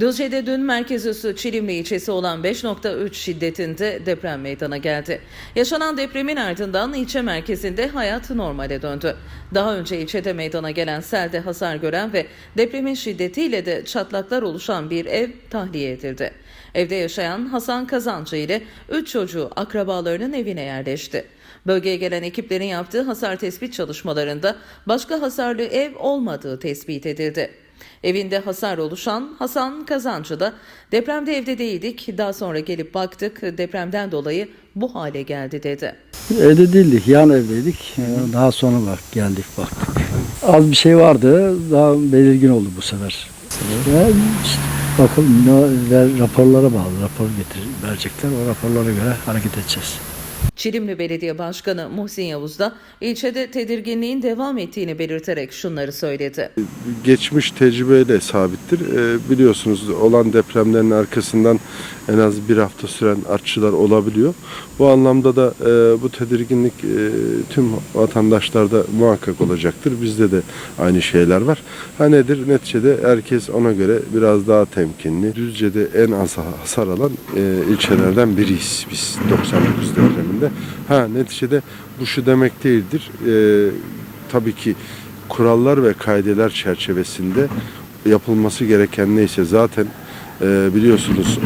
Düzce'de dün merkez üssü Çilimli ilçesi olan 5.3 şiddetinde deprem meydana geldi. Yaşanan depremin ardından ilçe merkezinde hayat normale döndü. Daha önce ilçede meydana gelen selde hasar gören ve depremin şiddetiyle de çatlaklar oluşan bir ev tahliye edildi. Evde yaşayan Hasan Kazancı ile 3 çocuğu akrabalarının evine yerleşti. Bölgeye gelen ekiplerin yaptığı hasar tespit çalışmalarında başka hasarlı ev olmadığı tespit edildi. Evinde hasar oluşan Hasan Kazancı da depremde evde değildik daha sonra gelip baktık depremden dolayı bu hale geldi dedi. Evde değildik, yan evdeydik. Ee, Daha sonra bak geldik baktık. Az bir şey vardı, daha belirgin oldu bu sefer. Ya işte bakalım ne, raporlara bağlı, rapor getir, verecekler. O raporlara göre hareket edeceğiz. Çilimli Belediye Başkanı Muhsin Yavuz da ilçede tedirginliğin devam ettiğini belirterek şunları söyledi. geçmiş tecrübeyle sabittir. Ee, biliyorsunuz olan depremlerin arkasından en az bir hafta süren artçılar olabiliyor. Bu anlamda da e, bu tedirginlik e, tüm vatandaşlarda muhakkak olacaktır. Bizde de aynı şeyler var. Ha nedir? Neticede herkes ona göre biraz daha temkinli. Düzce'de en az hasar alan e, ilçelerden biriyiz biz 99 depreminde. Ha neticede bu şu demek değildir. E, tabii ki kurallar ve kaideler çerçevesinde yapılması gereken neyse zaten e, biliyorsunuz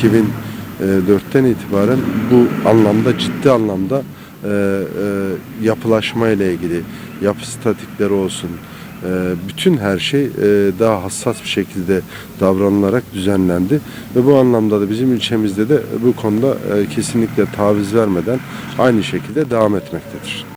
e, 2004'ten itibaren bu anlamda ciddi anlamda e, e, yapılaşma ile ilgili yapı statikleri olsun bütün her şey e, daha hassas bir şekilde davranılarak düzenlendi ve bu anlamda da bizim ilçemizde de bu konuda e, kesinlikle taviz vermeden aynı şekilde devam etmektedir.